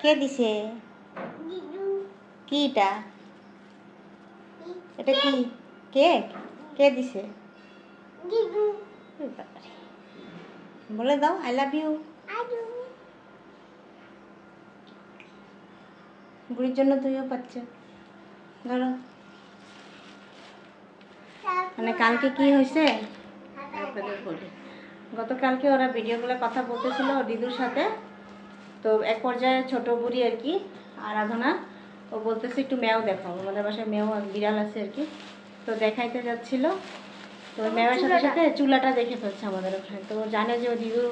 কে দিছে কি এটা এটা কি কেক কে দিছে বলে দাও আই লাভ ইউ বুড়ির জন্য তুইও পাচ্ছ ধরো মানে কালকে কি হয়েছে? আপনাদের বলি গতকালকে ওরা ভিডিওগুলো কথা বলতেছিল দিদুর সাথে। তো এক পর্যায়ে ছোট বুড়ি আর কি আরাধনা। ও বলতেছে একটু মেও দেখাও আমাদের বাসায় আর বিড়াল আছে আর কি। তো দেখাইতে যাচ্ছিল। তো মেয়ের সাথে সাথে চুলাটা দেখে ফেলছে আমাদের ওখানে। তো জানে যে ও দিদু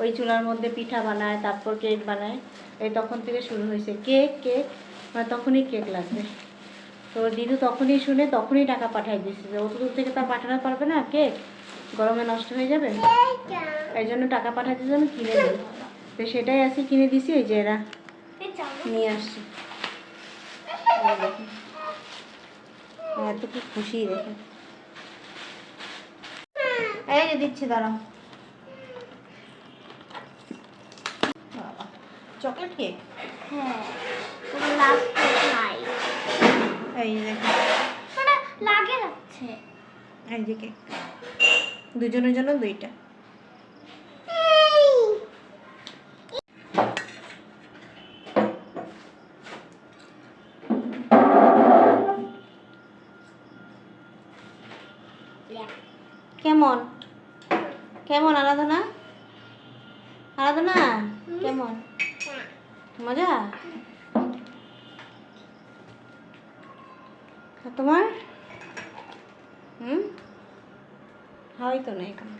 ওই চুলার মধ্যে পিঠা বানায় তারপর কেক বানায়। এই তখন থেকে শুরু হয়েছে। কেক কেক মানে তখনই কেক লাগবে। তো দিদু তখনই শুনে তখনই টাকা পাঠাই দিচ্ছে যে অত দূর থেকে তা পাঠানো পারবে না কেক গরমে নষ্ট হয়ে যাবে। এই জন্য টাকা পাঠাতে জন্য কিনে দিই তো সেটাই আজকে কিনে দিছি এই যে এরা নিয়ে আসছি। দেখুন। এত কি খুশি দেখেন এই যে দিচ্ছি দাঁড়াও। Chocolate cake? হ্যাঁ এই মানে লাগে যাচ্ছে এই যে কেক। দুজনের জন্য দুইটা। কেমন? কেমন আরাধনা? আরাধনা? কেমন? মজা? তোমার? হুম? হয় তো না এখন।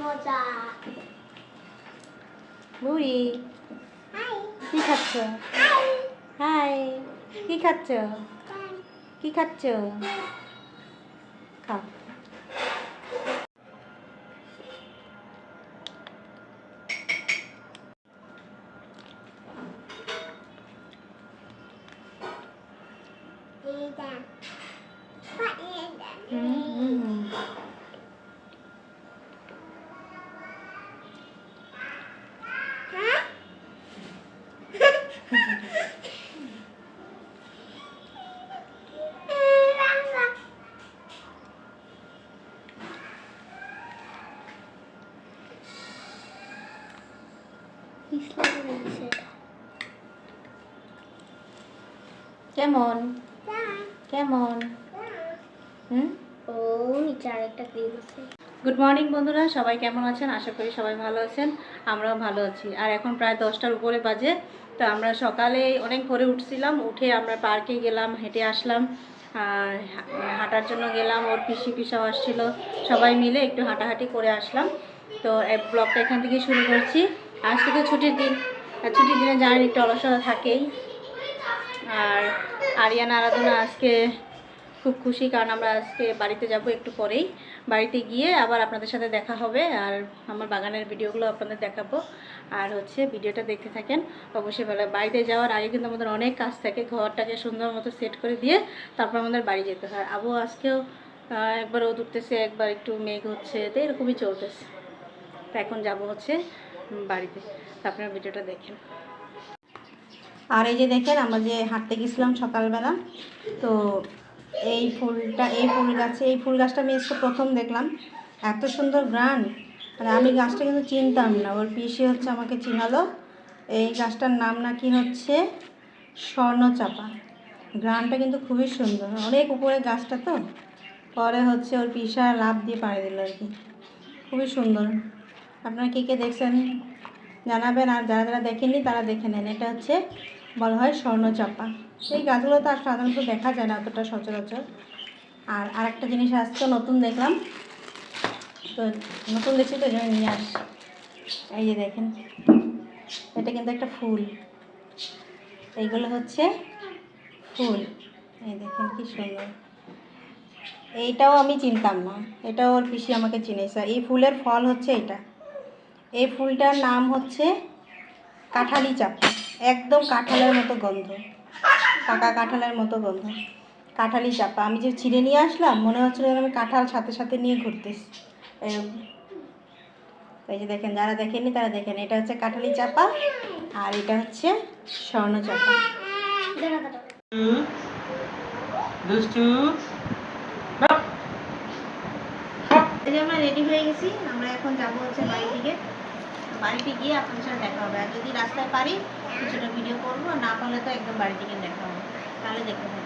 মজা। বুড়ি কি খাচ্ছ? হাই। কি খাচ্ছ কি খাচ্ছ খাও হুম, কেমন? কেমন? গুড মর্নিং বন্ধুরা। সবাই কেমন আছেন? আশা করি সবাই ভালো আছেন। আমরাও ভালো আছি। আর এখন প্রায় দশটার উপরে বাজে। তো আমরা সকালে অনেক ভোরে উঠছিলাম। উঠে আমরা পার্কে গেলাম, হেঁটে আসলাম। আর হাঁটার জন্য গেলাম। ওর পিসি পিসাও আসছিল। সবাই মিলে একটু হাঁটাহাঁটি করে আসলাম। তো ব্লগটা এখান থেকে শুরু করছি। আজকে তো ছুটির দিন। আর ছুটির দিনে জানেন একটু অলসতা থাকেই। আর আরিয়ান আরাধনা আজকে খুব খুশি, কারণ আমরা আজকে বাড়িতে যাব একটু পরেই। বাড়িতে গিয়ে আবার আপনাদের সাথে দেখা হবে আর আমার বাগানের ভিডিওগুলো আপনাদের দেখাবো। আর হচ্ছে ভিডিওটা দেখতে থাকেন। অবশ্যই ভালো বাড়িতে যাওয়ার আগে কিন্তু আমাদের অনেক কাজ থাকে। ঘরটাকে সুন্দর মতো সেট করে দিয়ে তারপর আমাদের বাড়ি যেতে হয়। আবু আজকেও একবার রোদ উঠতেছে, একবার একটু মেঘ হচ্ছে, তো এরকমই চলতেছে। এখন যাব হচ্ছে বাড়িতে। আপনারা ভিডিওটা দেখেন। আর এই যে দেখেন, আমরা যে হাঁটতে গেছিলাম সকালবেলা, তো এই ফুলটা, এই ফুল গাছে, এই ফুল গাছটা আমি আজকে প্রথম দেখলাম। এত সুন্দর গ্রান। মানে আমি গাছটা কিন্তু চিনতাম না। ওর পিসি হচ্ছে আমাকে চিনালো। এই গাছটার নাম নাকি হচ্ছে স্বর্ণচাপা। গ্রানটা কিন্তু খুবই সুন্দর। অনেক উপরে গাছটা তো। পরে হচ্ছে ওর পিসা লাভ দিয়ে পাড়ে দিল আর কি। খুবই সুন্দর। আপনারা কে কে দেখছেন জানাবেন, আর যারা যারা দেখেননি তারা দেখে নেন। এটা হচ্ছে বলা হয় স্বর্ণচাপা। সেই গাছগুলো তো আর সাধারণত দেখা যায় না অতটা সচরাচর। আর আরেকটা জিনিস আজকে নতুন দেখলাম। তো নতুন দেখছি তো জন্য নিয়ে আস। এই যে দেখেন, এটা কিন্তু একটা ফুল। এইগুলো হচ্ছে ফুল। এই দেখেন কি সুন্দর। এইটাও আমি চিনতাম না। এটাও ওর পিসি আমাকে চিনেছে। এই ফুলের ফল হচ্ছে এটা। এই ফুলটার নাম হচ্ছে কাঁঠালি চাপা। একদম কাঁঠালের মতো গন্ধ। পাকা কাঁঠালের মতো গন্ধ। কাঁঠালি চাপা। আমি যে ছিঁড়ে নিয়ে আসলাম মনে হচ্ছিল আমি কাঁঠাল সাথে সাথে নিয়ে ঘুরতেছি। এরকম। এই যে দেখেন যারা দেখেননি তারা দেখেন। এটা হচ্ছে কাঁঠালি চাপা আর এটা হচ্ছে স্বর্ণ চাপা। দুষ্টু। রেডি হয়ে গেছি। আমরা এখন যাব হচ্ছে বাড়ি থেকে। বাড়িতে গিয়ে আপনাদের সাথে দেখা হবে। আর যদি রাস্তায় পারি, কিছুটা ভিডিও করব না পারলে তো একদম বাড়ি থেকে দেখা হবে। তাহলে দেখতে হবে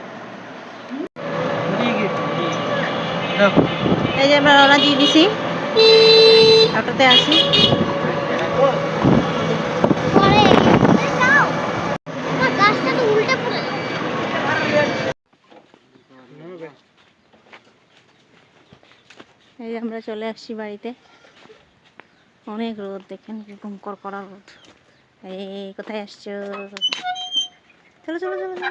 এই যে আমরা রওনা দিয়ে দিছি। অটোতে আসি এই আমরা চলে আসছি বাড়িতে। অনেক রোদ, দেখেন কীরকম কড়কড়া রোদ। এই, কোথায় আসছো? চলো চলো চলো চলো।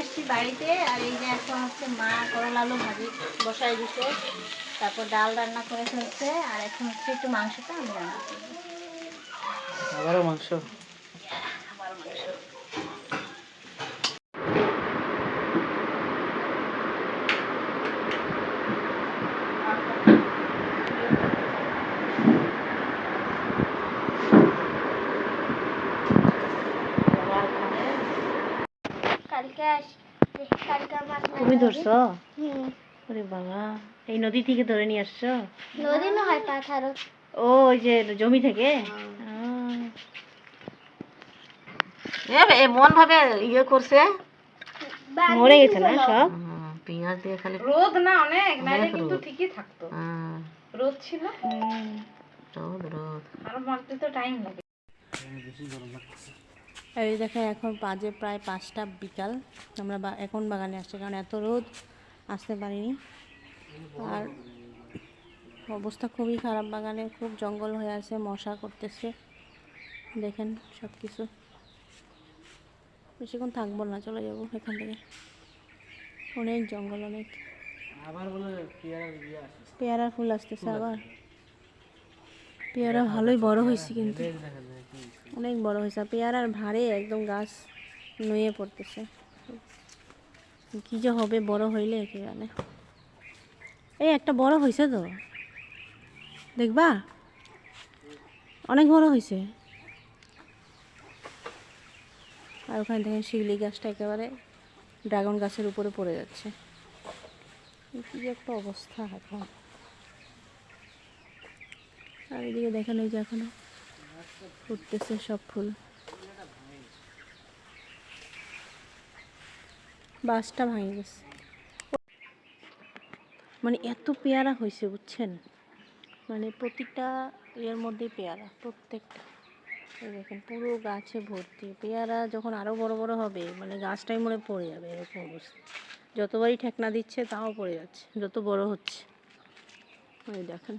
আসছি বাড়িতে, আর এই যে এখন হচ্ছে মা করলা আলু ভাজি বসাই দিছে। তারপর ডাল রান্না করে ফেলছে, আর এখন হচ্ছে একটু মাংসটা আমি রান্না করব। আবারও মাংস। কালকে কালকে মাছ তুমি ধরছো? ওরে বাবা এই নদী থেকে ধরে নিয়ে আসছো? নদী না হয় পাথারও ও ওই যে জমি থেকে? এমন ভাবে ইয়ে করছে। মরে গেছে না সব? পেঁয়াজ দিয়ে খালি রোদ না অনেক নাইলে কিন্তু ঠিকই থাকতো। রোদ ছিল? রোদ রোদ। আরও মারতে তো টাইম লাগে। এই দেখে এখন বাজে প্রায় পাঁচটা বিকাল। আমরা বা- এখন বাগানে আসছি কারণ এত রোদ আসতে পারিনি। আর অবস্থা খুবই খারাপ বাগানে খুব জঙ্গল হয়ে আছে মশা করতেছে। দেখেন সব কিছু বেশিক্ষণ থাকব না চলে যাব এখান থেকে। অনেক জঙ্গল অনেক। আবার পেয়ারা পেয়ারার ফুল আসতেছে আবার। পেয়ারা ভালোই বড় হয়েছে কিন্তু। অনেক বড় হয়েছে। পেয়ারার ভারে একদম গাছ নুয়ে পড়তেছে। কি যে হবে বড় হইলে কে জানে। এই একটা বড় হয়েছে তো। দেখবা? অনেক বড় হয়েছে আর ওখানে দেখেন শিউলি গাছটা একেবারে ড্রাগন গাছের উপরে পড়ে যাচ্ছে। কি একটা অবস্থা এখন। আর এদিকে দেখেন ওই যে এখনও ফুটতেছে সব ফুল। বাসটা ভাঙে গেছে। মানে এত পেয়ারা হয়েছে, বুঝছেন? মানে প্রতিটা ইয়ের মধ্যেই পেয়ারা, প্রত্যেকটা। দেখেন, পুরো গাছে ভর্তি। পেয়ারা যখন আরও বড় বড় হবে মানে গাছটাই মনে পড়ে যাবে, এরকম অবস্থা। যতবারই ঠেকনা দিচ্ছে, তাও পড়ে যাচ্ছে, যত বড় হচ্ছে। দেখেন।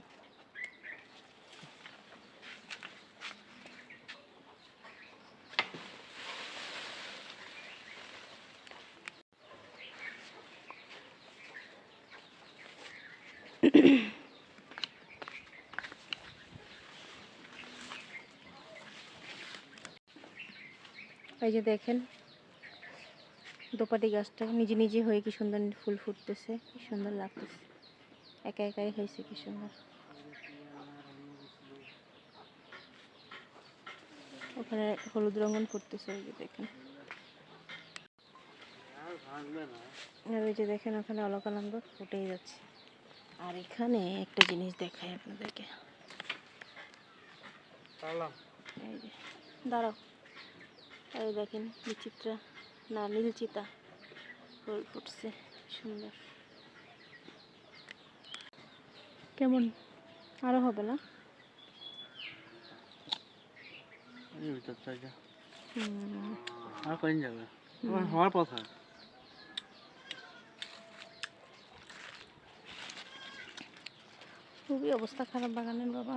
এই যে দেখেন দোপাটি গাছটা নিজে নিজে হয়ে কি সুন্দর ফুল ফুটতেছে কি সুন্দর লাগতেছে। একা একাই হয়েছে কি সুন্দর। ওখানে হলুদ রঙন ফুটতেছে ওই যে দেখেন। আর ওই যে দেখেন ওখানে অলকানন্দ ফুটেই যাচ্ছে। আর এখানে একটা জিনিস দেখাই আপনাদেরকে। দাঁড়াও। এই দেখেন বিচিত্রা না নীলচিতা ফুল ফুটছে সুন্দর। কেমন? আরও হবে না? এই ভিতর থেকে হুম, আর কদিন যাবে? হওয়ার কথা। খুবই অবস্থা খারাপ বাগানের বাবা।